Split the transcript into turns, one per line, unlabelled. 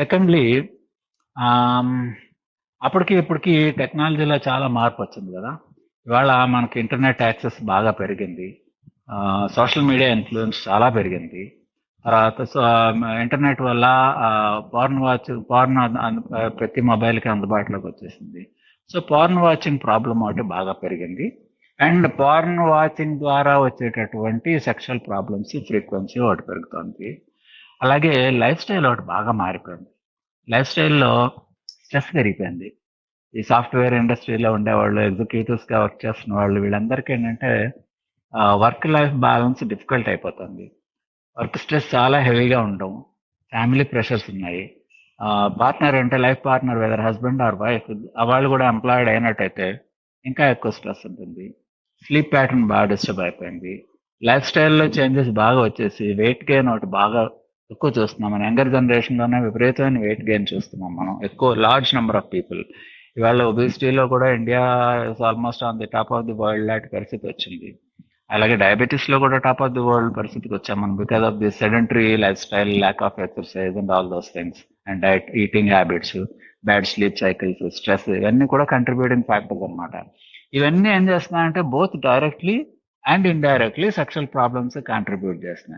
Secondly అప్పటికి ఇప్పటికి టెక్నాలజీలో చాలా మార్పు వచ్చింది కదా. ఇవాళ మనకి ఇంటర్నెట్ యాక్సెస్ బాగా పెరిగింది. సోషల్ మీడియా ఇన్ఫ్లుయెన్స్ చాలా పెరిగింది. తర్వాత సో ఇంటర్నెట్ వల్ల పార్న్ వాచ్ పార్న్ ప్రతి మొబైల్కి అందుబాటులోకి వచ్చేసింది. సో పార్న్ వాచింగ్ ప్రాబ్లం ఒకటి బాగా పెరిగింది. అండ్ పార్న్ వాచింగ్ ద్వారా వచ్చేటటువంటి సెక్షువల్ ప్రాబ్లమ్స్ ఫ్రీక్వెన్సీ ఒకటి పెరుగుతుంది. అలాగే లైఫ్ స్టైల్ ఒకటి బాగా మారిపోయింది. లైఫ్ స్టైల్లో స్ట్రెస్ పెరిగిపోయింది. ఈ సాఫ్ట్వేర్ ఇండస్ట్రీలో ఉండేవాళ్ళు ఎగ్జిక్యూటివ్స్గా వర్క్ చేస్తున్న వాళ్ళు వీళ్ళందరికీ ఏంటంటే వర్క్ లైఫ్ బ్యాలెన్స్ డిఫికల్ట్ అయిపోతుంది. వర్క్ స్ట్రెస్ చాలా హెవీగా ఉండడం ఫ్యామిలీ ప్రెషర్స్ ఉన్నాయి. పార్ట్నర్ అంటే life partner whether husband or wife వాళ్ళు కూడా ఎంప్లాయిడ్ అయినట్టయితే ఇంకా ఎక్కువ స్ట్రెస్ ఉంటుంది. స్లీప్ ప్యాటర్న్ బాగా డిస్టర్బ్ అయిపోయింది. లైఫ్ స్టైల్లో చేంజెస్ బాగా వచ్చేసి వెయిట్ గెయిన్ ఒకటి బాగా ఎక్కువ చూస్తున్నాం. మన యంగర్ జనరేషన్లోనే విపరీతమైన వెయిట్ గెయిన్ చూస్తున్నాం మనం. ఎక్కువ లార్జ్ నెంబర్ ఆఫ్ పీపుల్ ఇవాళ ఒబిసిటీలో కూడా India is almost on the top of the world లాంటి పరిస్థితి వచ్చింది. అలాగే డయాబెటీస్లో కూడా టాప్ ఆఫ్ ది వరల్డ్ పరిస్థితికి వచ్చాం మనం because of the sedentary life style lack of exercise and all those things and diet eating habits bad sleep cycles stress ఇవన్నీ కూడా కంట్రిబ్యూటింగ్ ఫ్యాక్టర్స్ అనమాట ఇవన్నీ ఏం చేస్తున్నాయంటే both directly and indirectly sexual problems contribute చేస్తున్నాయి.